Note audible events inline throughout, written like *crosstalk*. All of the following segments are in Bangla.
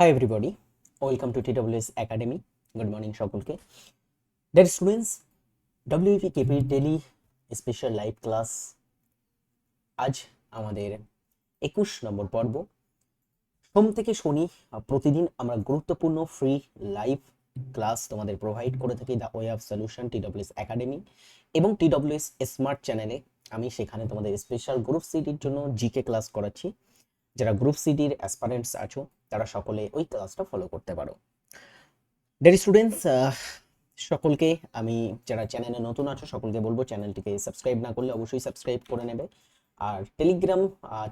Hi everybody welcome to TWS academy good morning সকলকে। Dear students WP KP daily special live class আজ আমাদের একুশ নম্বর পর্ব। সোম থেকে শনি প্রতিদিন আমরা গুরুত্বপূর্ণ ফ্রি লাইভ ক্লাস তোমাদের প্রোভাইড করে থাকি the way of solution TWS academy এবং টিডব্লিউএস স্মার্ট চ্যানেলে আমি সেখানে তোমাদের স্পেশাল গ্রুপ সিটির জন্য জিকে ক্লাস করাচ্ছি। যারা গ্রুপ সিটির অ্যাসপারেন্টস আছো তারা সকলে ওই ক্লাসটা ফলো করতে পারো। ডেরি স্টুডেন্টস সকলকে আমি যারা চ্যানেলে নতুন আছো, সকলকে বলব চ্যানেলটিকে সাবস্ক্রাইব না করলে অবশ্যই সাবস্ক্রাইব করে নেবে। আর টেলিগ্রাম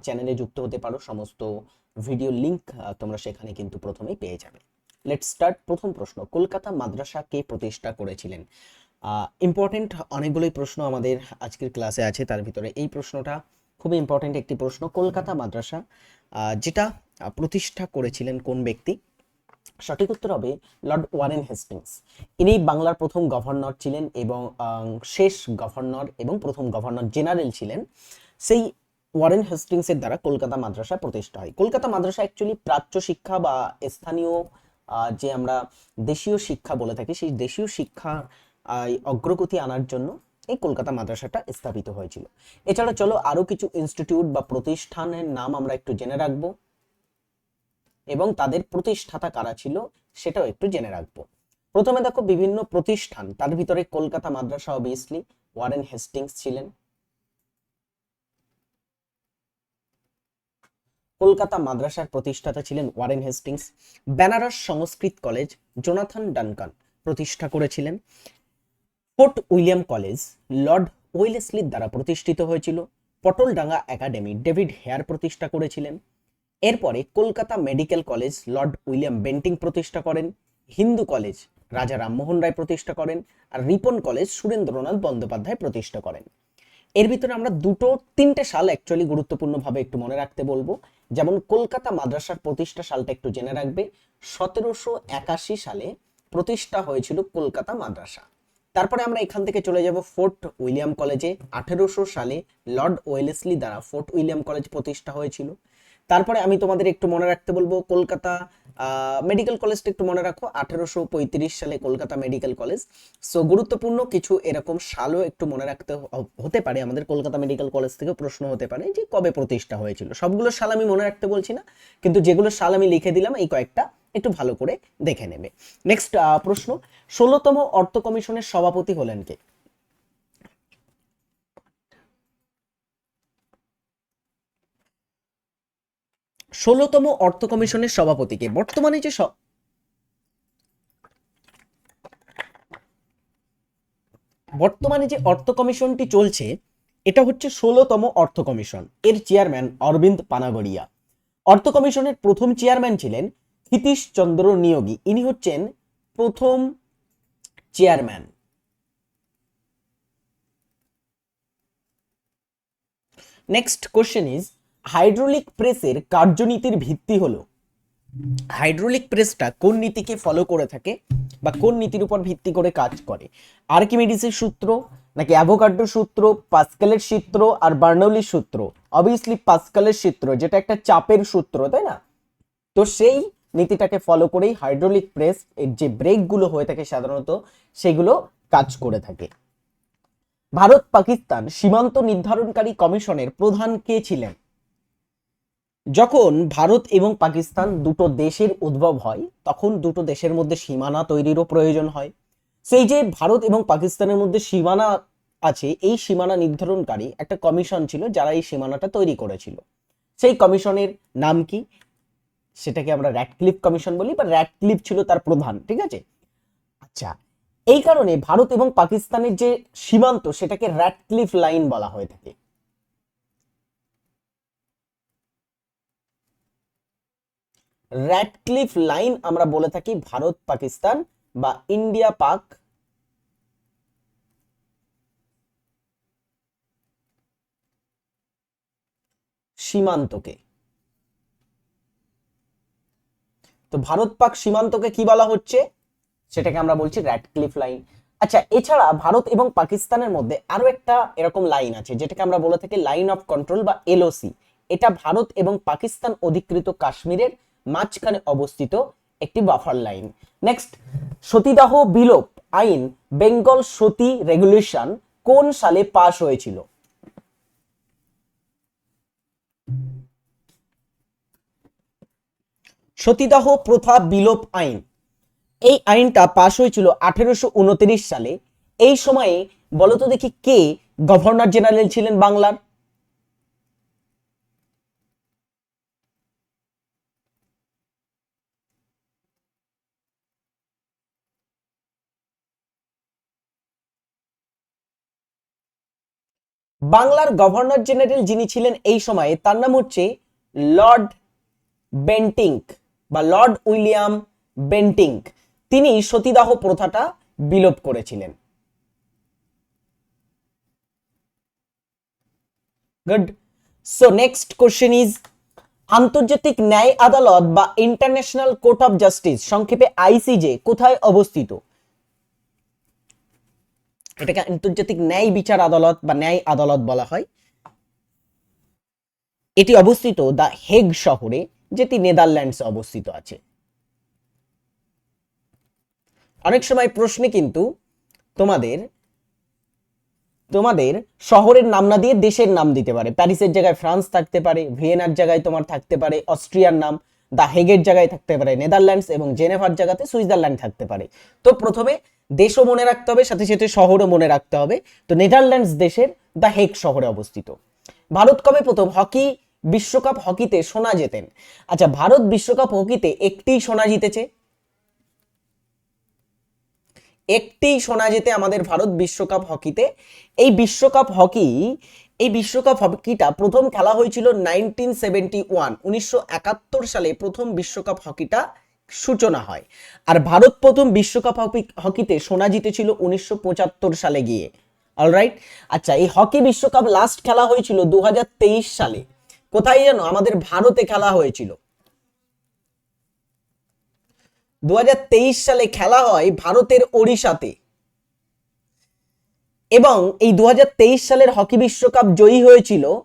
চ্যানেলে যুক্ত হতে পারো। সমস্ত ভিডিও লিংক তোমরা সেখানে কিন্তু প্রথমেই পেয়ে যাবে। লেট স্টার্ট প্রথম প্রশ্ন। কলকাতা মাদ্রাসা কে প্রতিষ্ঠা করেছিলেন? ইম্পর্টেন্ট অনেকগুলোই প্রশ্ন আমাদের আজকের ক্লাসে আছে। তার ভিতরে এই প্রশ্নটা খুবই ইম্পর্টেন্ট একটি প্রশ্ন। কলকাতা মাদ্রাসা যেটা প্রতিষ্ঠা করেছিলেন কোন ব্যক্তি? সঠিক উত্তর হবে লর্ড ওয়ারেন হেস্টিংস। ইনি বাংলার প্রথম গভর্নর ছিলেন এবং শেষ গভর্নর এবং প্রথম গভর্নর জেনারেল ছিলেন। সেই ওয়ারেন হেস্টিংসের দ্বারা কলকাতা মাদ্রাসা প্রতিষ্ঠা হয়। কলকাতা মাদ্রাসা অ্যাকচুয়ালি প্রাচ্য শিক্ষা বা স্থানীয় যে আমরা দেশীয় শিক্ষা বলে থাকি, সেই দেশীয় শিক্ষা অগ্রগতি আনার জন্য এই কলকাতা মাদ্রাসাটা স্থাপিত হয়েছিল। এছাড়া চলো আরও কিছু ইনস্টিটিউট বা প্রতিষ্ঠানের নাম আমরা একটু জেনে রাখব। এবং তাদের প্রতিষ্ঠাতা কারা ছিল সেটাও একটু জেনে রাখব। প্রথমে দেখো বিভিন্ন প্রতিষ্ঠান, তার ভিতরে Kolkata Madrasa obviously Warren Hastings ছিলেন। কলকাতা মাদ্রাসার প্রতিষ্ঠাতা ছিলেন Warren Hastings. Benares Sanskrit college, Jonathan Duncan প্রতিষ্ঠা করেছিলেন। ফোর্ট উইলিয়াম কলেজ, লর্ড ওয়েলেসলির দ্বারা প্রতিষ্ঠিত হয়েছিল। পটলডাঙ্গা একাডেমি, ডেভিড হেয়ার প্রতিষ্ঠা করেছিলেন। এরপরে Kolkata medical college Lord William Bentinck প্রতিষ্ঠা করেন, হিন্দু কলেজ রাজা রামমোহন রায় প্রতিষ্ঠা করেন, আর রিপন কলেজ সুরেন্দ্রনাথ বন্দ্যোপাধ্যায় প্রতিষ্ঠা করেন। এর ভিতরে আমরা দুটো, তিনটে সাল অ্যাকচুয়ালি গুরুত্বপূর্ণভাবে একটু মনে রাখতে বলব। যেমন কলকাতা মাদ্রাসার প্রতিষ্ঠা সালটা একটু জেনে রাখবে, সতেরোশো একাশি সালে প্রতিষ্ঠা হয়েছিল কলকাতা মাদ্রাসা। তারপরে আমরা এখান থেকে চলে যাব ফোর্ট উইলিয়াম কলেজে। আঠেরোশো সালে লর্ড ওয়েলেসলি দ্বারা ফোর্ট উইলিয়াম কলেজ প্রতিষ্ঠা হয়েছিল। তারপরে আমি তোমাদের একটু মনে রাখতে বলব, কলকাতা মেডিকেল কলেজটা একটু মনে রাখো, আঠেরোশো পঁয়ত্রিশ সালে কলকাতা মেডিকেল কলেজ সো গুরুত্বপূর্ণ কিছু এরকম সালও একটু মনে রাখতে হতে পারে, আমাদের কলকাতা মেডিকেল কলেজ থেকে প্রশ্ন হতে পারে যে কবে প্রতিষ্ঠা হয়েছিল। সবগুলো সাল আমি মনে রাখতে বলছি না, কিন্তু যেগুলো সাল আমি লিখে দিলাম, এই কয়েকটা একটু ভালো করে দেখে নেবে। নেক্সট প্রশ্ন, ষোলোতম অর্থ কমিশনের সভাপতি হলেন কে? ষোলোতম অর্থ কমিশনের সভাপতিকে। বর্তমানে যে বর্তমানে যে অর্থ কমিশনটি চলছে, এটা হচ্ছে ষোলোতম অর্থ কমিশন। এর চেয়ারম্যান অরবিন্দ পানাগড়িয়া। অর্থ কমিশনের প্রথম চেয়ারম্যান ছিলেন হিতীশ চন্দ্র নিয়োগী। ইনি হচ্ছেন প্রথম chairman. Next question is hydraulic প্রেসের কার্যনীতির ভিত্তি হলো। হাইড্রোলিক প্রেসটা কোন নীতিকে ফলো করে থাকে বা কোন নীতির উপর ভিত্তি করে কাজ করে? আর্কিমিডিসের সূত্র নাকি অ্যাভোগাড্রোর সূত্র, পাস্কালের সূত্র আর বার্নৌলির সূত্র? অবভিয়াসলি পাস্কালের সূত্র, যেটা একটা চাপের সূত্র, তাই না? তো সেই নীতিটাকে ফলো করেই হাইড্রোলিক প্রেস এর যে ব্রেকগুলো হয়ে থাকে সাধারণত, সেগুলো কাজ করে থাকে। ভারত পাকিস্তান সীমান্ত নির্ধারণকারী কমিশনের প্রধান কে ছিলেন? যখন ভারত এবং পাকিস্তান দুটো দেশের উদ্ভব হয়, তখন দুটো দেশের মধ্যে সীমানা তৈরিরও প্রয়োজন হয়। সেই যে ভারত এবং পাকিস্তানের মধ্যে সীমানা আছে, এই সীমানা নির্ধারণকারী একটা কমিশন ছিল যারা এই সীমানাটা তৈরি করেছিল। সেই কমিশনের নাম কি? সেটাকে আমরা র্যাটক্লিফ কমিশন বলি, বা র্যাটক্লিফ ছিল তার প্রধান, ঠিক আছে? আচ্ছা এই কারণে ভারত এবং পাকিস্তানের যে সীমান্ত, সেটাকে র্যাটক্লিফ লাইন বলা হয়ে থাকে। র্যাটক্লিফ লাইন আমরা বলে থাকি ভারত, পাকিস্তান বা ইন্ডিয়া পাক সীমান্তকে। তো ভারত পাক সীমান্তকে কি বলা হচ্ছে? সেটাকে আমরা বলছি র্যাটক্লিফ লাইন আচ্ছা এছাড়া ভারত এবং পাকিস্তানের মধ্যে আরও একটা এরকম লাইন আছে, যেটাকে আমরা বলে থাকি লাইন অফ কন্ট্রোল বা এলওসি এটা ভারত এবং পাকিস্তান অধিকৃত কাশ্মীরের মাঝখানে অবস্থিত একটি বাফার লাইন নেক্সট সতীদাহ বিলোপ আইন বেঙ্গল সতী রেগুলেশন কোন সালে পাশ হয়েছিল? সতীদাহ প্রথা বিলোপ আইন। এই আইনটা পাশ হয়েছিল আঠেরোশো সালে। এই সময়ে বলতো দেখি কে? গভর্নর জেনারেল ছিলেন বাংলার। বাংলার গভর্নর জেনারেল যিনি ছিলেন এই সময়ে, তার নাম হচ্ছে লর্ড বেন্টিঙ্ক বা লর্ড উইলিয়াম বেন্টিংক তিনি সতীদাহ প্রথাটা বিলোপ করেছিলেন। Good so next question is আন্তর্জাতিক ন্যায় আদালত বা ইন্টারন্যাশনাল কোর্ট অফ জাস্টিস সংক্ষেপে আইসিজে কোথায় অবস্থিত? এটাকে আন্তর্জাতিক ন্যায় বিচার আদালত বা ন্যায় আদালত বলা হয়। এটি অবস্থিত দ্য হেগ শহরে, যেটি নেদারল্যান্ডসে অবস্থিত আছে। অনেক সময় প্রশ্নে কিন্তু তোমাদের তোমাদের শহরের নাম না দিয়ে দেশের নাম দিতে পারে। প্যারিসের জায়গায় ফ্রান্স থাকতে পারে, ভিয়েনার জায়গায় তোমার থাকতে পারে, অস্ট্রিয়ার নাম দা হেগের জায়গায় থাকতে পারে, নেদারল্যান্ডস এবং জেনেভার জায়গাতে সুইজারল্যান্ড থাকতে পারে। তো প্রথমে দেশও মনে রাখতে হবে, সাথে সাথে শহরও মনে রাখতে হবে। তো নেদারল্যান্ডস দেশের দ্য হেগ শহরে অবস্থিত। ভারত কবে প্রথম হকি বিশ্বকাপ হকিতে সোনা জেতেন? আচ্ছা ভারত বিশ্বকাপ হকিতে একটিই সোনা জিতেছে। একটি সোনা যেতে আমাদের ভারত বিশ্বকাপ হকিতে। এই বিশ্বকাপ হকি, এই বিশ্বকাপ হকিটা প্রথম খেলা হয়েছিল নাইনটিন সেভেন্টি ওয়ান, উনিশশো একাত্তর সালে প্রথম বিশ্বকাপ হকিটা সূচনা হয়। আর ভারত প্রথম বিশ্বকাপ হকি- হকিতে সোনা জিতেছিল উনিশশো পঁচাত্তর সালে গিয়ে। অলরাইট আচ্ছা এই হকি বিশ্বকাপ লাস্ট খেলা হয়েছিল দুহাজার তেইশ সালে। কোথায় জানো? আমাদের ভারতে খেলা হয়েছিল। দু হাজার তেইশ সালে খেলা হয় ভারতের ওড়িশাতে। এবং এই দু হাজার তেইশ সালের হকি বিশ্বকাপ জয়ী হয়েছিল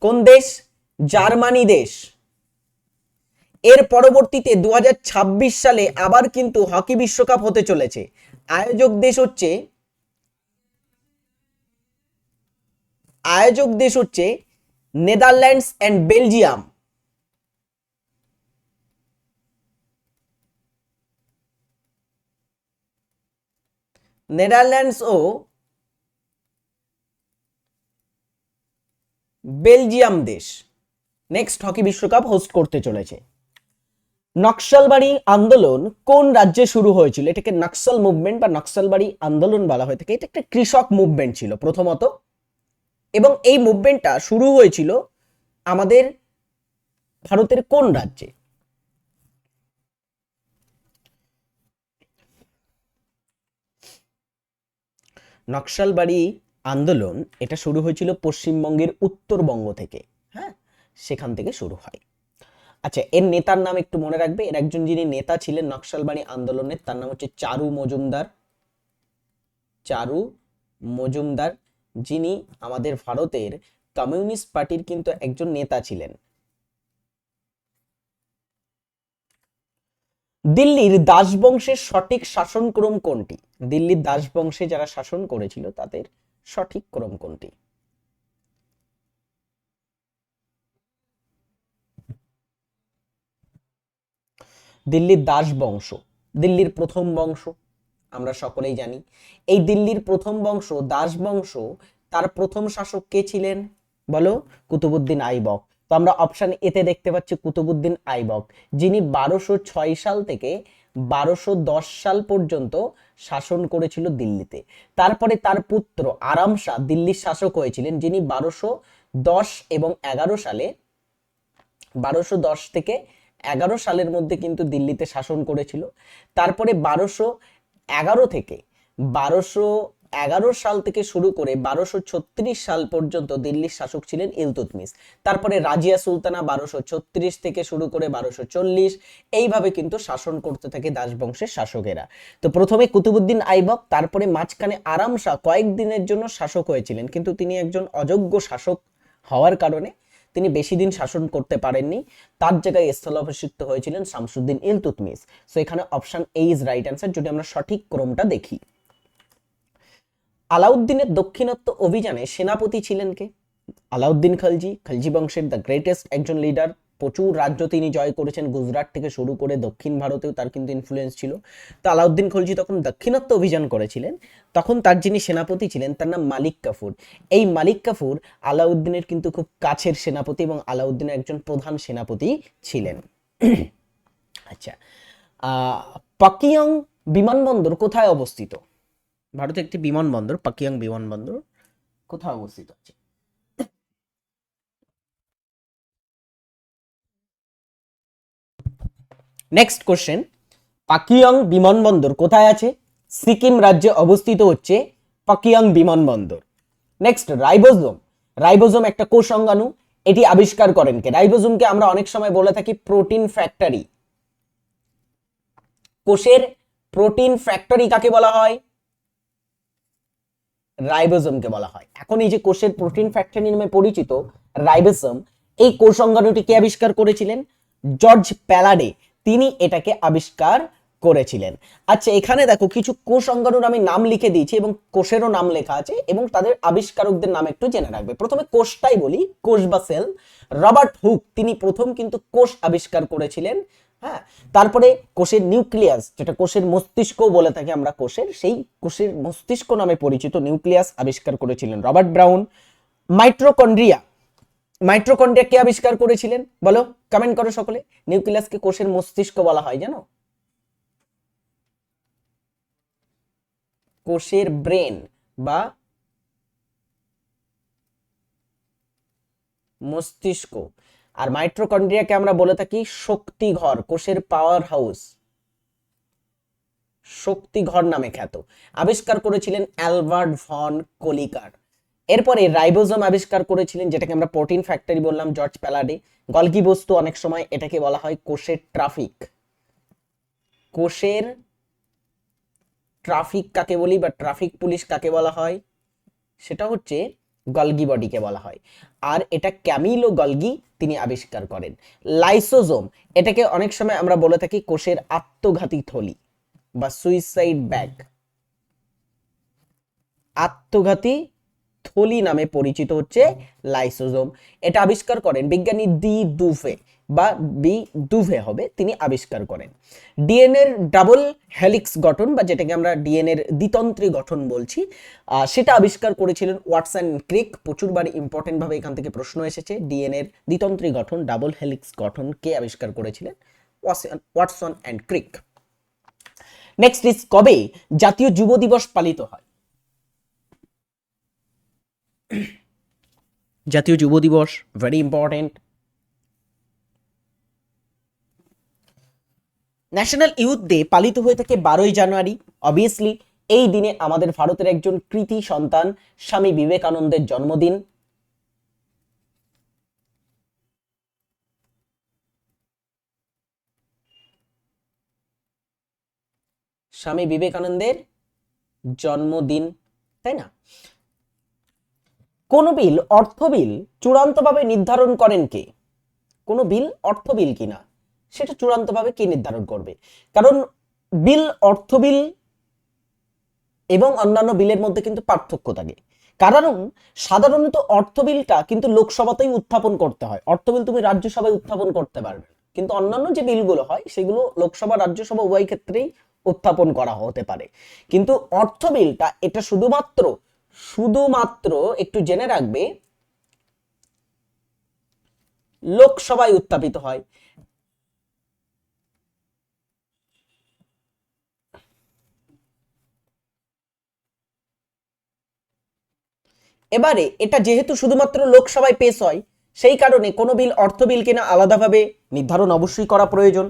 কোন দেশ? জার্মানি দেশ। এর পরবর্তীতে দু হাজার ছাব্বিশ সালে আবার কিন্তু হকি বিশ্বকাপ হতে চলেছে। আয়োজক দেশ হচ্ছে আয়োজক দেশ হচ্ছে নেদারল্যান্ডস অ্যান্ড বেলজিয়াম। নেদারল্যান্ডস ও বেলজিয়াম দেশ। নেক্সট হকি বিশ্বকাপ হোস্ট করতে চলেছে। নকশালবাড়ি আন্দোলন কোন রাজ্যে শুরু হয়েছিল? এটাকে নকশাল মুভমেন্ট বা নকশালবাড়ি আন্দোলন বলা হয়ে থাকে। এটা একটা কৃষক মুভমেন্ট ছিল প্রথমত। এবং এই মুভমেন্টটা শুরু হয়েছিল আমাদের ভারতের কোন রাজ্যে? নকশালবাড়ি আন্দোলন, এটা শুরু হয়েছিল পশ্চিমবঙ্গের উত্তরবঙ্গ থেকে হ্যাঁ? সেখান থেকে শুরু হয়। আচ্ছা এর নেতার নাম একটু মনে রাখবে। এর একজন যিনি নেতা ছিলেন নকশালবাড়ি আন্দোলনের, তার নাম হচ্ছে চারু মজুমদার। চারু মজুমদার, যিনি আমাদের ভারতের কমিউনিস্ট পার্টির কিন্তু একজন নেতা ছিলেন। দিল্লির দাসবংশের সঠিক শাসনক্রম কোনটি? দিল্লির দাসবংশে যারা শাসন করেছিল, তাদের সঠিক ক্রম কোনটি? দিল্লির দাস বংশ, দিল্লির প্রথম বংশ, আমরা সকলেই জানি। এই দিল্লির প্রথম বংশ, দাস বংশ, তার প্রথম শাসক কে ছিলেন? বলো, কুতুবুদ্দিন আইবক। তো আমরা অপশন এতে দেখতে পাচ্ছি কুতুবুদ্দিন আইবক, যিনি বারোশো ছয় সাল থেকে বারোশো দশ সাল পর্যন্ত শাসন করেছিল দিল্লিতে। তারপরে তার পুত্র আরাম শাহ দিল্লির শাসক হয়েছিলেন, যিনি বারোশো দশ এবং এগারো সালে, বারোশো দশ থেকে এগারো সালের মধ্যে কিন্তু দিল্লিতে শাসন করেছিল। তারপরে বারোশো এগারো থেকে, বারোশো এগারো সাল থেকে শুরু করে বারোশো ছত্রিশ সাল পর্যন্ত দিল্লির শাসক ছিলেন ইলতুতমিশ তারপরে রাজিয়া সুলতানা বারোশো ছত্রিশ থেকে শুরু করে বারোশো চল্লিশ, এইভাবে কিন্তু শাসন করতে থাকে দাসবংশের শাসকেরা। তো প্রথমে কুতুবুদ্দিন আইবক, তারপরে মাঝখানে আরাম শাহ কয়েকদিনের জন্য শাসক হয়েছিলেন। কিন্তু তিনি একজন অযোগ্য শাসক হওয়ার কারণে তিনি বেশি দিন শাসন করতে পারেননি। তার জায়গায় স্থলাভিষিক্ত হয়েছিলেন শামসুদ্দিন ইলতুতমিস সো এখানে option A is right answer যদি আমরা সঠিক ক্রমটা দেখি। আলাউদ্দিনের দক্ষিণাত্য অভিযানে সেনাপতি ছিলেন কে? আলাউদ্দিন খালজি খালজি বংশের দ্য গ্রেটেস্ট একজন লিডার প্রচুর রাজ্য তিনি জয় করেছেন। গুজরাট থেকে শুরু করে দক্ষিণ ভারতেও তার কিন্তু ইনফ্লুয়েন্স ছিল। তো আলাউদ্দিন খলজি তখন দাক্ষিণাত্য অভিযান করেছিলেন। তখন তার যিনি সেনাপতি ছিলেন, তার নাম মালিক কাফুর। এই মালিক কাফুর আলাউদ্দিনের কিন্তু খুব কাছের সেনাপতি এবং আলাউদ্দিনের একজন প্রধান সেনাপতি ছিলেন। *clears throat* আচ্ছা পাকিয়ং বিমানবন্দর কোথায় অবস্থিত? ভারতে একটি বিমানবন্দর, পাকিয়াং বিমানবন্দর কোথায় অবস্থিত? আছে নেক্সট কোশ্চেন পাকিয়ং বিমানবন্দর কোথায় আছে? সিকিম রাজ্যে অবস্থিত হচ্ছে পাকিয়ং বিমানবন্দর নেক্সট রাইবোজোম রাইবোজোম একটা কোষ অঙ্গাণু এটি আবিষ্কার করেন কে? রাইবোজোমকে আমরা অনেক সময় বলে থাকি প্রোটিন ফ্যাক্টরি কোষের প্রোটিন ফ্যাক্টরি কাকে বলা হয়? রাইবোজোমকে বলা হয়। এখন এই যে কোষের প্রোটিন ফ্যাক্টরি নামে পরিচিত রাইবোজোম এই কোষ অঙ্গাণুটি কে আবিষ্কার করেছিলেন? জর্জ প্যালাডে তিনি এটাকে আবিষ্কার করেছিলেন। আচ্ছা এখানে দেখো কিছু কোষ অঙ্গাণুর আমি নাম লিখে দিয়েছি এবং কোষেরও নাম লেখা আছে এবং তাদের আবিষ্কারকদের নাম একটু জেনে রাখবে। প্রথমে কোষটাই বলি, কোষ বা সেল। রবার্ট হুক, তিনি প্রথম কিন্তু কোষ আবিষ্কার করেছিলেন হ্যাঁ? তারপরে কোষের নিউক্লিয়াস, যেটা কোষের মস্তিষ্ক বলে থাকি আমরা কোষের, সেই কোষের মস্তিষ্ক নামে পরিচিত নিউক্লিয়াস আবিষ্কার করেছিলেন রবার্ট ব্রাউন। মাইট্রোকন্ড্রিয়া মাইট্রোকন্ড্রিয়া কে আবিষ্কার করেছিলেন? বলো কমেন্ট করো সকলে। নিউক্লিয়াসকে কোষের মস্তিষ্ক বলা হয়, জানো? কোষের ব্রেন বা মস্তিষ্ক। আর মাইট্রোকন্ড্রিয়াকে আমরা বলে থাকি শক্তিঘর, কোষের পাওয়ার হাউস শক্তিঘর নামে খ্যাত। আবিষ্কার করেছিলেন অ্যালবার্ট ভন কলিকার। এরপরে রাইবোজোম আবিষ্কার করেছিলেন, যেটাকে আমরা প্রোটিন ফ্যাক্টরি বললাম, জর্জ প্যালাডে। গলগি বস্তু অনেক সময় এটাকে বলা হয় কোষের ট্রাফিক। কোষের ট্রাফিক কাকে বলি বা ট্রাফিক পুলিশ কাকে বলা হয়? সেটা হচ্ছে গলগি বডিকে বলা হয়। আর এটা ক্যামিলো গলগি তিনি আবিষ্কার করেন। লাইসোজোম, এটাকে অনেক সময় আমরা বলে থাকি কোষের আত্মঘাতী থলি বা সুইসাইড ব্যাগ। আত্মঘাতী থলি নামে পরিচিত হচ্ছে লাইসোজোম। এটা আবিষ্কার করেন বিজ্ঞানী ডি দুফে বা বি দুভে হবে, তিনি আবিষ্কার করেন। ডিএনএর ডাবল হেলিক্স গঠন বা যেটাকে আমরা ডিএনএর দ্বিতন্ত্রী গঠন বলছি সেটা আবিষ্কার করেছিলেন ওয়াটসন ক্রিক। প্রচুরবার ইম্পর্টেন্ট ভাবে এখান থেকে প্রশ্ন এসেছে, ডিএনএর দ্বিতন্ত্রী গঠন, ডাবল হেলিক্স গঠন কে আবিষ্কার করেছিলেন? Watson and Crick. Next is কবে জাতীয় যুব দিবস পালিত হয়? *clears throat* জাতীয় যুব দিবস very important national youth day পালিত হয়ে থাকে বারোই জানুয়ারি অবভিয়াসলি এই দিনে আমাদের ভারতের একজন কৃতি সন্তান, স্বামী বিবেকানন্দের জন্মদিন। স্বামী বিবেকানন্দের জন্মদিন, তাই না? কোন বিল, অর্থ বিল চূড়ান্তভাবে নির্ধারণ করেন কে? কোন বিল, অর্থ বিল কিনা? সেটা চূড়ান্তভাবে কে নির্ধারণ করবে? কারণ বিল, অর্থ বিল এবং অন্যান্য বিলের মধ্যে কিন্তু পার্থক্য থাকে। কারণ সাধারণত অর্থ বিলটা কিন্তু লোকসভাতেই উত্থাপন করতে হয়। অর্থ বিল তুমি রাজ্যসভায় উত্থাপন করতে পারবে। কিন্তু অন্যান্য যে বিলগুলো হয়, সেগুলো লোকসভা, রাজ্যসভা উভয় ক্ষেত্রেই উত্থাপন করা হতে পারে। কিন্তু অর্থ বিলটা, এটা শুধুমাত্র শুধুমাত্র একটু জেনে রাখবে, লোকসভায় উত্থাপিত হয়। এবারে এটা যেহেতু শুধুমাত্র লোকসভায় পেশ হয়, সেই কারণে কোনো বিল, অর্থ বিল কিনা আলাদাভাবে নির্ধারণ অবশ্যই করা প্রয়োজন।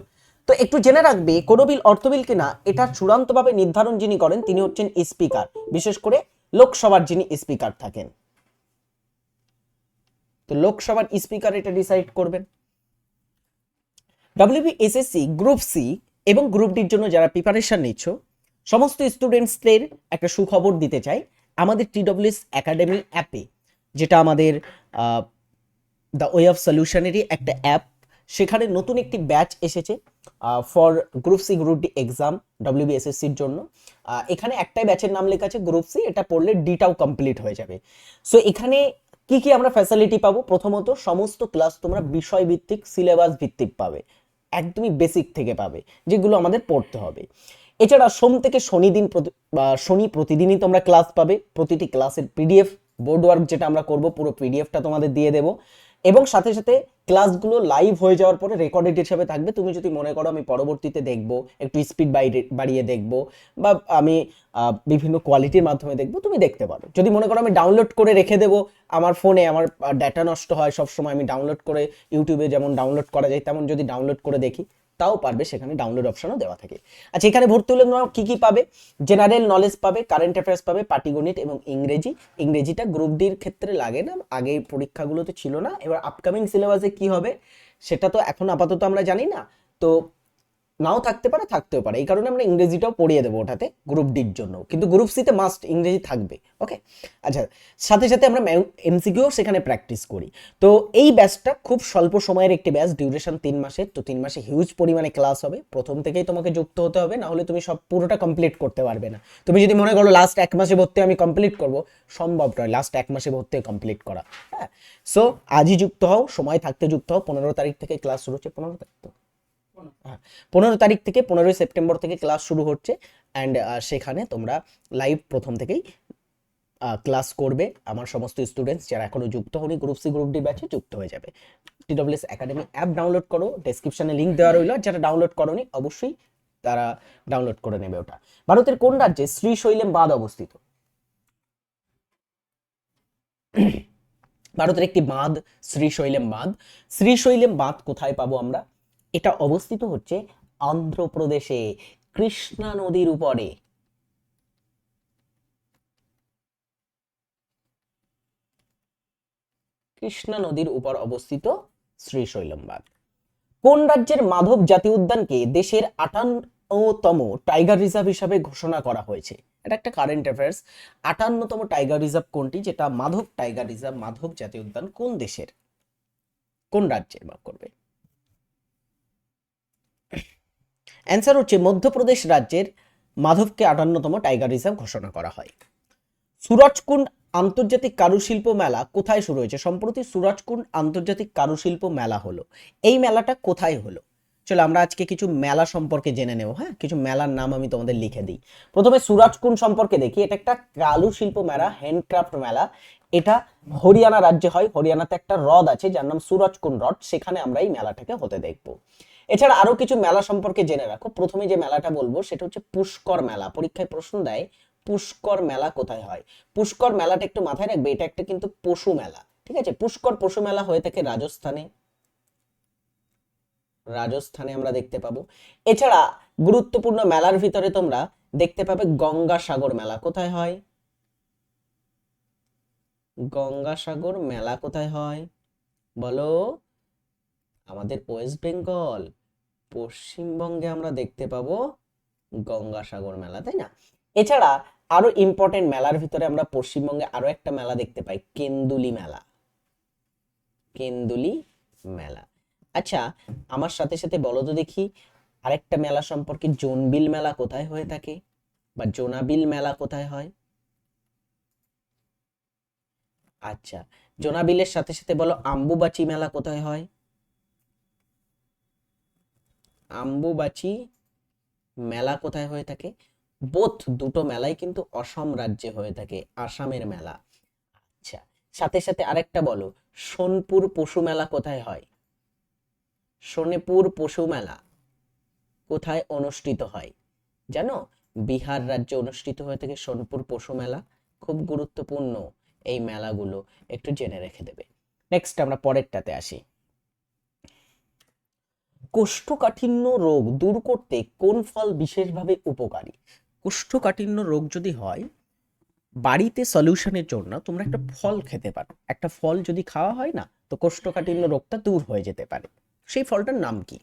তো একটু জেনে রাখবে, কোনো বিল, অর্থ বিল কিনা, এটা চূড়ান্তভাবে নির্ধারণ যিনি করেন, তিনি হচ্ছেন স্পিকার। বিশেষ করে লোকসভার যিনি স্পিকার থাকেন। তো লোকসভার স্পিকার এটা ডিসাইড করবেন। ডাব্লিউবিএসএসসি গ্রুপ সি এবং গ্রুপ ডির জন্য যারা প্রিপারেশন নিচ্ছ, সমস্ত স্টুডেন্টসদের একটা সুখবর দিতে চাই। আমাদের টিডব্লিউএস একাডেমি অ্যাপে যেটা আমাদের দ্য ওয়ে অফ সলিউশনেরই একটা অ্যাপ সেখানে নতুন একটি ব্যাচ এসেছে for group C group D exam ডব্লিউবিএসএসসির জন্য। এখানে একটাই ব্যাচের নাম লেখা আছে গ্রুপ সি এটা পড়লে ডিটাও কমপ্লিট হয়ে যাবে। সো এখানে কি কি আমরা ফ্যাসিলিটি পাবো? প্রথমত, সমস্ত ক্লাস তোমরা বিষয় ভিত্তিক সিলেবাস ভিত্তিক পাবে। একদমই বেসিক থেকে পাবে, যেগুলো আমাদের পড়তে হবে। এছাড়া সোম থেকে শনি দিন শনি প্রতিদিনই তোমরা ক্লাস পাবে। প্রতিটি ক্লাসের পিডিএফ বোর্ড ওয়ার্ক যেটা আমরা করব, পুরো পিডিএফটা তোমাদের দিয়ে দেবো। এবং সাথে সাথে ক্লাসগুলো লাইভ হয়ে যাওয়ার পরে রেকর্ডেড হিসাবে থাকবে। তুমি যদি মনে করো আমি পরবর্তীতে দেখব, একটু স্পিড বাড়িয়ে দেখব বা আমি বিভিন্ন কোয়ালিটির মাধ্যমে দেখব, তুমি দেখতে পারো। যদি মনে করো আমি ডাউনলোড করে রেখে দেবো, আমার ফোনে আমার ডাটা নষ্ট হয়, সবসময় আমি ডাউনলোড করে ইউটিউবে যেমন ডাউনলোড করা যায়, তেমন যদি ডাউনলোড করে দেখি তাও পারবে, সেখানে ডাউনলোড অপশনও দেওয়া থাকে। আচ্ছা এখানে ভর্তি হলে তোমরা কী কী পাবে? জেনারেল নলেজ পাবে কারেন্ট অ্যাফেয়ার্স পাবে পাটিগণিত এবং ইংরেজি। ইংরেজিটা গ্রুপ ডির ক্ষেত্রে লাগে না, আগে পরীক্ষাগুলো তো ছিল না। এবার আপকামিং সিলেবাসে কি হবে, সেটা তো এখন আপাতত আমরা জানি না। তো নাও থাকতে পারে, থাকতেও পারে। এই কারণে আমরা ইংরেজিটাও পড়িয়ে দেবো ওটাতে গ্রুপ ডির জন্য। কিন্তু গ্রুপ সিতে মাস্ট ইংরেজি থাকবে ওকে আচ্ছা সাথে সাথে আমরা এমসিকিউ সেখানে প্র্যাকটিস করি। তো এই ব্যাচটা খুব স্বল্প সময়ের একটি ব্যাচ ডিউরেশন তিন মাসের তো তিন মাসে হিউজ পরিমাণে ক্লাস হবে। প্রথম থেকেই তোমাকে যুক্ত হতে হবে, না হলে তুমি সব পুরোটা কমপ্লিট করতে পারবে না। তুমি যদি মনে করো লাস্ট এক মাসে ভর্তি আমি কমপ্লিট করব, সম্ভব নয় লাস্ট এক মাসে ভর্তি কমপ্লিট করা হ্যাঁ? সো আজই যুক্ত হও, সময় থাকতে যুক্ত হও, পনেরো তারিখ থেকে ক্লাস শুরু হচ্ছে, পনেরো তারিখ তো। পনেরো তারিখ থেকে পনেরোই সেপ্টেম্বর থেকে ক্লাস শুরু হচ্ছে অ্যান্ড সেখানে তোমরা লাইভ প্রথম থেকেই ক্লাস করবে। আমার সমস্ত স্টুডেন্টস যারা এখনও যুক্ত হয়নি গ্রুপ সি গ্রুপ ডি ব্যাচে যুক্ত হয়ে যাবে। টিডব্লিউএস একাডেমি অ্যাপ ডাউনলোড করো ডেসক্রিপশনে লিঙ্ক দেওয়া রইল যারা ডাউনলোড করোনি, অবশ্যই তারা ডাউনলোড করে নেবে ওটা। ভারতের কোন রাজ্যে শ্রীশৈলেম বাঁধ অবস্থিত? ভারতের একটি বাঁধ শ্রীশৈলেম বাঁধ। শ্রীশৈলেম বাঁধ কোথায় পাবো আমরা? এটা অবস্থিত হচ্ছে অন্ধ্রপ্রদেশে কৃষ্ণা নদীর উপরে। কৃষ্ণা নদীর উপর অবস্থিত শ্রীশৈলম কোন রাজ্যের মাধব জাতীয় উদ্যানকে দেশের আটান্নতম টাইগার রিজার্ভ হিসাবে ঘোষণা করা হয়েছে? এটা একটা কারেন্ট অ্যাফেয়ার্স। আটান্নতম টাইগার রিজার্ভ কোনটি? যেটা মাধব টাইগার রিজার্ভ, মাধব জাতীয় উদ্যান কোন দেশের? কোন রাজ্যের বা করবে? অ্যান্সার হচ্ছে মধ্যপ্রদেশ রাজ্যের মাধবকে আটান্নতম টাইগার রিজার্ভ ঘোষণা করা হয়। সুরজকুণ্ড আন্তর্জাতিক কারুশিল্প মেলা কোথায় শুরু হয়েছে? সম্প্রতি সুরজকুণ্ড আন্তর্জাতিক কারুশিল্প মেলা হলো। এই মেলাটা কোথায় হলো? চলো আমরা আজকে কিছু মেলা সম্পর্কে জেনে নেব হ্যাঁ? কিছু মেলার নাম আমি তোমাদের লিখে দিই। প্রথমে সুরাজকুণ্ড সম্পর্কে দেখি। এটা একটা কারুশিল্প মেলা হ্যান্ডক্রাফট মেলা। এটা হরিয়ানা রাজ্যে হয়। হরিয়ানাতে একটা হ্রদ আছে যার নাম সুরজকুণ্ড হ্রদ। সেখানে আমরা এই মেলাটাকে হতে দেখব। এছাড়া আরও কিছু মেলা সম্পর্কে জেনে রাখো। প্রথমে যে মেলাটা বলব, সেটা হচ্ছে পুষ্কর মেলা। পরীক্ষায় প্রশ্ন দেয়, পুষ্কর মেলা কোথায় হয়? পুষ্কর মেলাটা একটু মাথায় রাখবে, এটা একটা কিন্তু পশু মেলা, ঠিক আছে? পুষ্কর পশু মেলা হয়ে থাকে রাজস্থানে। রাজস্থানে আমরা দেখতে পাবো। এছাড়া গুরুত্বপূর্ণ মেলার ভিতরে তোমরা দেখতে পাবে গঙ্গাসাগর মেলা কোথায় হয়? গঙ্গাসাগর মেলা কোথায় হয়? বলো। আমাদের ওয়েস্ট বেঙ্গল, পশ্চিমবঙ্গে আমরা দেখতে পাবো গঙ্গাসাগর মেলা, তাই না? এছাড়া আরও ইম্পর্টেন্ট মেলার ভিতরে আমরা পশ্চিমবঙ্গে আরও একটা মেলা দেখতে পাই, কেন্দুলি মেলা। কেন্দুলি মেলা। আচ্ছা আমার সাথে সাথে বলো তো দেখি, আরেকটা মেলা সম্পর্কে জোনবিল মেলা কোথায় হয়ে থাকে? বা জোনাবিল মেলা কোথায় হয়? আচ্ছা জোনাবিলের সাথে সাথে বলো, আম্বুবাচি মেলা কোথায় হয়? আম্বুবাচি মেলা কোথায় হয়ে থাকে? বোথ দুটো মেলাই কিন্তু অসম রাজ্যে হয়ে থাকে, আসামের মেলা। আচ্ছা সাথে সাথে আরেকটা বলো, সোনপুর পশু মেলা কোথায় হয়? সোনেপুর পশু মেলা কোথায় অনুষ্ঠিত হয়? জানো, বিহার রাজ্যে অনুষ্ঠিত হয়ে থাকে সোনপুর পশু মেলা। খুব গুরুত্বপূর্ণ এই মেলাগুলো, একটু জেনে রেখে দেবে। নেক্সট আমরা পরেরটাতে আসি। কোষ্ঠকাঠিন্য রোগ দূর করতে কোন ফল বিশেষভাবে উপকারী? কোষ্ঠকাঠিন্য রোগ যদি হয়, বাড়িতে সলিউশনের জন্য তোমরা একটা ফল খেতে পারো। একটা ফল যদি খাওয়া হয় না, তো কোষ্ঠকাঠিন্য রোগটা দূর হয়ে যেতে পারে। সেই ফলটার নাম কি?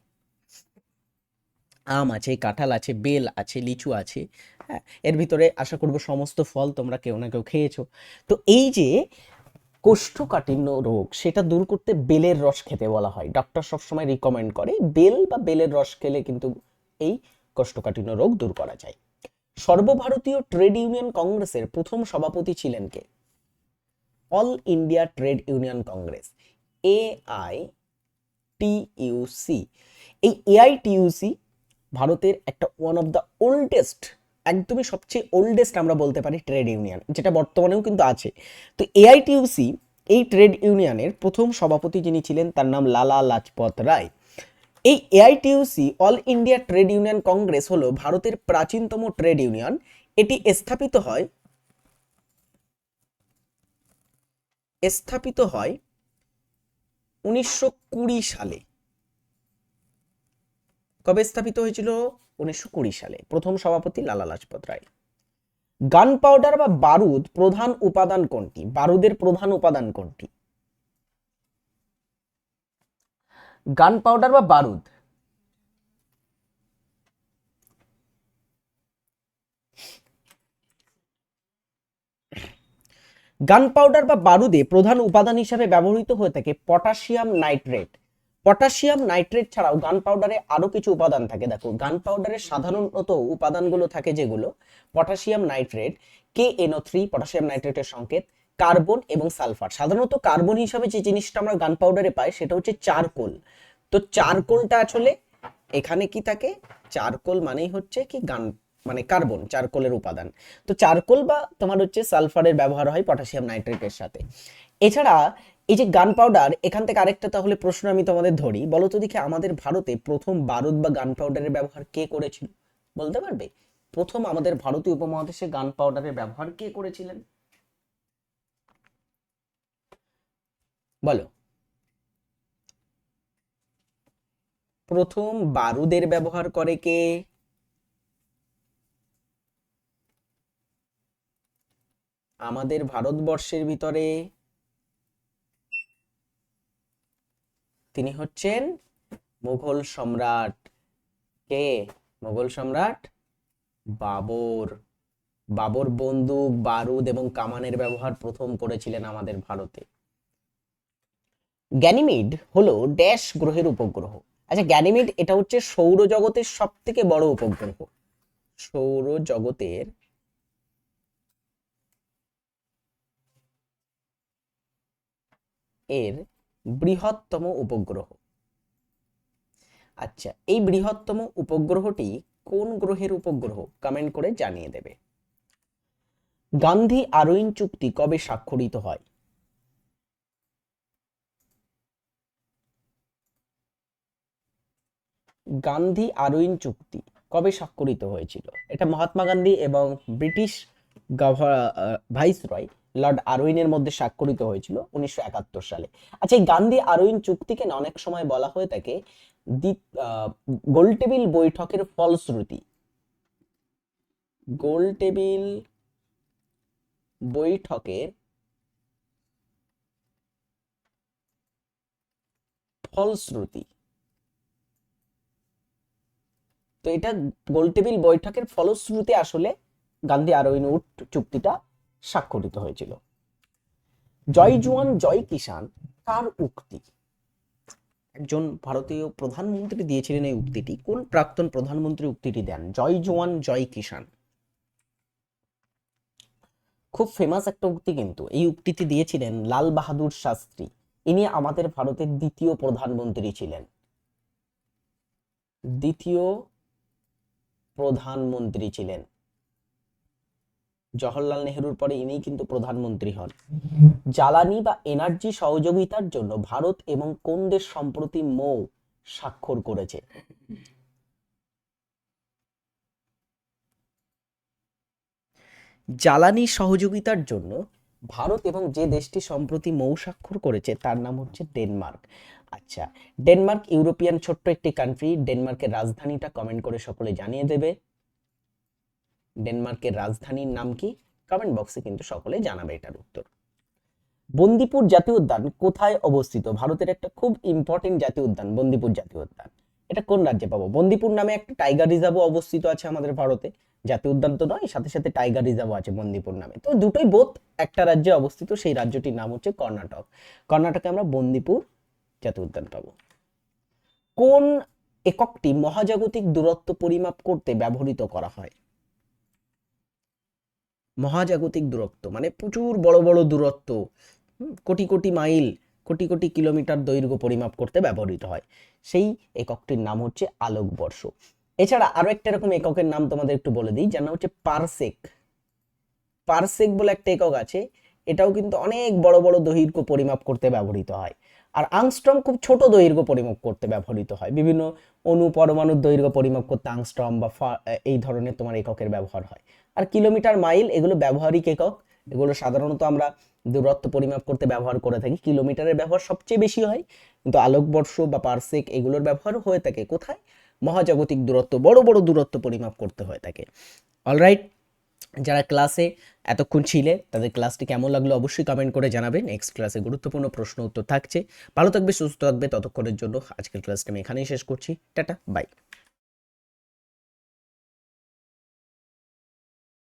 আম আছে, কাঁঠাল আছে, বেল আছে, লিচু আছে হ্যাঁ? এর ভিতরে আশা করব সমস্ত ফল তোমরা কেউ না কেউ খেয়েছো। তো এই যে কোষ্ঠকাঠিন্য রোগ, সেটা দূর করতে বেলের রস খেতে বলা হয়। ডক্টর সবসময় রিকমেন্ড করে, বেল বা বেলের রস খেলে কিন্তু এই কোষ্ঠকাঠিন্য রোগ দূর করা যায়। সর্বভারতীয় ট্রেড ইউনিয়ন কংগ্রেসের প্রথম সভাপতি ছিলেন কে? All India trade union congress A I TUC এই এআইটিইউসি ভারতের একটা ওয়ান অফ দ্য ওল্ডেস্ট একদমই সবচেয়ে ওল্ডেস্ট আমরা বলতে পারি ট্রেড ইউনিয়ন যেটা বর্তমানেও কিন্তু আছে। তো এআইটিউসি এই ট্রেড ইউনিয়নের প্রথম সভাপতি যিনি ছিলেন, তার নাম লালা লাজপত রায়। এই AITUC all India trade union congress হলো ভারতের প্রাচীনতম ট্রেড ইউনিয়ন এটি স্থাপিত হয় স্থাপিত হয় উনিশশো কুড়ি সালে। কবে স্থাপিত হয়েছিল? উনিশশো কুড়ি সালে প্রথম সভাপতি লালা লাজপত রায়। গান পাউডার বা বারুদ প্রধান উপাদান কোনটি? বারুদের প্রধান উপাদান কোনটি? গান পাউডার বা বারুদ? গান পাউডার বা বারুদে প্রধান উপাদান হিসাবে ব্যবহৃত হয়ে থাকে পটাশিয়াম নাইট্রেট। পটাশিয়াম নাইট্রেট ছাড়াও গান পাউডারে আরও কিছু উপাদান থাকে। দেখো, গান পাউডারের সাধারণত উপাদানগুলো থাকে যেগুলো potassium nitrate K NO three potassium নাইট্রেটের সংকেত, কার্বন এবং সালফার। সাধারণত কার্বন হিসাবে যে জিনিসটা আমরা গান পাউডারে পাই সেটা হচ্ছে চারকোল। তো চারকোলটা আসলে এখানে কি থাকে? চারকোল মানেই হচ্ছে কি গান মানে কার্বন, চারকোলের উপাদান। তো চারকোল বা তোমার হচ্ছে সালফারের ব্যবহার হয় পটাশিয়াম নাইট্রেটের সাথে। এছাড়া এই যে গান পাউডার এখান থেকে আরেকটা তাহলে প্রশ্ন আমি তোমাদের ধরি। বলো তো দেখি আমাদের ভারতে প্রথম বারুদ বা গান পাউডারের ব্যবহার কে করেছিল? বলতে পারবে? প্রথম আমাদের ভারতীয় উপমহাদেশে গান পাউডারের ব্যবহার কে করেছিলেন? বলো। প্রথম বারুদের ব্যবহার করে কে? আমাদের ভারতবর্ষের ভিতরে তিনি হচ্ছেন মুঘল সম্রাট কে? মুঘল সম্রাট বাবর। বাবর বন্দুক, বারুদ এবং কামানের ব্যবহার প্রথম করেছিলেন আমাদের ভারতে। গ্যানিমিড হলো ড্যাশ গ্রহের উপগ্রহ। আচ্ছা গ্যানিমিড এটা হচ্ছে সৌরজগতের সব থেকে বড় উপগ্রহ। সৌরজগতের এর বৃহত্তম উপগ্রহ। আচ্ছা এই বৃহত্তম উপগ্রহটি কোন গ্রহের উপগ্রহ? কমেন্ট করে জানিয়ে দেবে। গান্ধী আরোইন চুক্তি কবে স্বাক্ষরিত হয়? গান্ধী আরোইন চুক্তি কবে স্বাক্ষরিত হয়েছিল? এটা মহাত্মা গান্ধী এবং ব্রিটিশ ভাইসরয় লর্ড আরউইনের মধ্যে স্বাক্ষরিত হয়েছিল উনিশশো একাত্তর সালে। আচ্ছা এই গান্ধী আরউইন চুক্তিকে না অনেক সময় বলা হয়ে থাকে গোলটেবিল বৈঠকের ফলশ্রুতি। গোলটেবিল বৈঠকের ফলশ্রুতি। তো এটা গোলটেবিল বৈঠকের ফলশ্রুতি আসলে গান্ধী আরউইন উট চুক্তিটা স্বাক্ষরিত হয়েছিল। জয় জওয়ান জয় কিষান কার উক্তি? একজন ভারতীয় প্রধানমন্ত্রী দিয়েছিলেন এই উক্তিটি। কোন প্রাক্তন প্রধানমন্ত্রী উক্তিটি দেন? জয় জওয়ান জয় কিষান খুব ফেমাস একটা উক্তি কিন্তু। এই উক্তিটি দিয়েছিলেন লাল বাহাদুর শাস্ত্রী। ইনি আমাদের ভারতের দ্বিতীয় প্রধানমন্ত্রী ছিলেন। দ্বিতীয় প্রধানমন্ত্রী ছিলেন। জওহরলাল নেহরুর পরে ইনি কিন্তু প্রধানমন্ত্রী হন। জ্বালানি বা এনার্জি সহযোগিতার জন্য ভারত এবং কোন দেশ সম্প্রতি মৌ স্বাক্ষর করেছে? জ্বালানি সহযোগিতার জন্য ভারত এবং যে দেশটি সম্প্রতি মৌ স্বাক্ষর করেছে, তার নাম হচ্ছে ডেনমার্ক। আচ্ছা ডেনমার্ক ইউরোপিয়ান ছোট্ট একটি কান্ট্রি ডেনমার্কের রাজধানীটা কমেন্ট করে সকলে জানিয়ে দেবে। ডেনমার্কের রাজধানীর নাম কি? কমেন্ট বক্সে কিন্তু সকলে জানাবে এটার উত্তর। বন্দিপুর জাতীয় উদ্যান কোথায় অবস্থিত? ভারতের একটা খুব ইম্পর্টেন্ট জাতীয় উদ্যান, বন্দিপুর জাতীয় উদ্যান। এটা কোন রাজ্যে পাবো? বন্দিপুর নামে একটা টাইগার রিজার্ভও অবস্থিত আছে আমাদের ভারতে। জাতীয় উদ্যান তো নয়, সাথে সাথে টাইগার রিজার্ভ আছে বন্দিপুর নামে। তো দুটোই বোধ একটা রাজ্যে অবস্থিত, সেই রাজ্যটির নাম হচ্ছে কর্ণাটক। কর্ণাটকে আমরা বন্দিপুর জাতীয় উদ্যান পাবো। কোন এককটি মহাজাগতিক দূরত্ব পরিমাপ করতে ব্যবহৃত করা হয়? মহাজাগতিক দূরত্ব মানে প্রচুর বড় বড় দূরত্ব কোটি কোটি মাইল, কোটি কোটি কিলোমিটার দৈর্ঘ্য পরিমাপ করতে ব্যবহৃত হয়। সেই এককটির নাম হচ্ছে আলোকবর্ষ। এছাড়া আরও একটা এরকম এককের নাম তোমাদের একটু বলে দিই, যার নাম হচ্ছে পারসেক। পারসেক বলে একটা একক আছে, এটাও কিন্তু অনেক বড় বড় দৈর্ঘ্য পরিমাপ করতে ব্যবহৃত হয়। আর আংস্ট্রম খুব ছোট দৈর্ঘ্য পরিমাপ করতে ব্যবহৃত হয়। বিভিন্ন অণু পরমাণুর দৈর্ঘ্য পরিমাপ করতে আংস্ট্রম বা এই ধরনের তোমার এককের ব্যবহার হয়। আর কিলোমিটার মাইল এগুলো ব্যবহারিক একক। এগুলো সাধারণত আমরা দূরত্ব পরিমাপ করতে ব্যবহার করে থাকি। কিলোমিটারের ব্যবহার সবচেয়ে বেশি হয়, কিন্তু আলোকবর্ষ বা পারসেক এগুলোর ব্যবহার হয়ে থাকে কোথায়? মহাজাগতিক দূরত্ব, বড় বড় দূরত্ব পরিমাপ করতে হয়ে থাকে। অলরাইট যারা ক্লাসে এতক্ষণ ছিলে, তাদের ক্লাসটি কেমন লাগল অবশ্যই কমেন্ট করে জানাবে নেক্সট ক্লাসে গুরুত্বপূর্ণ প্রশ্ন উত্তর থাকছে। ভালো থাকবে, সুস্থ থাকবে, ততক্ষণের জন্য আজকের ক্লাসটা আমি এখানেই শেষ করছি। Tata bye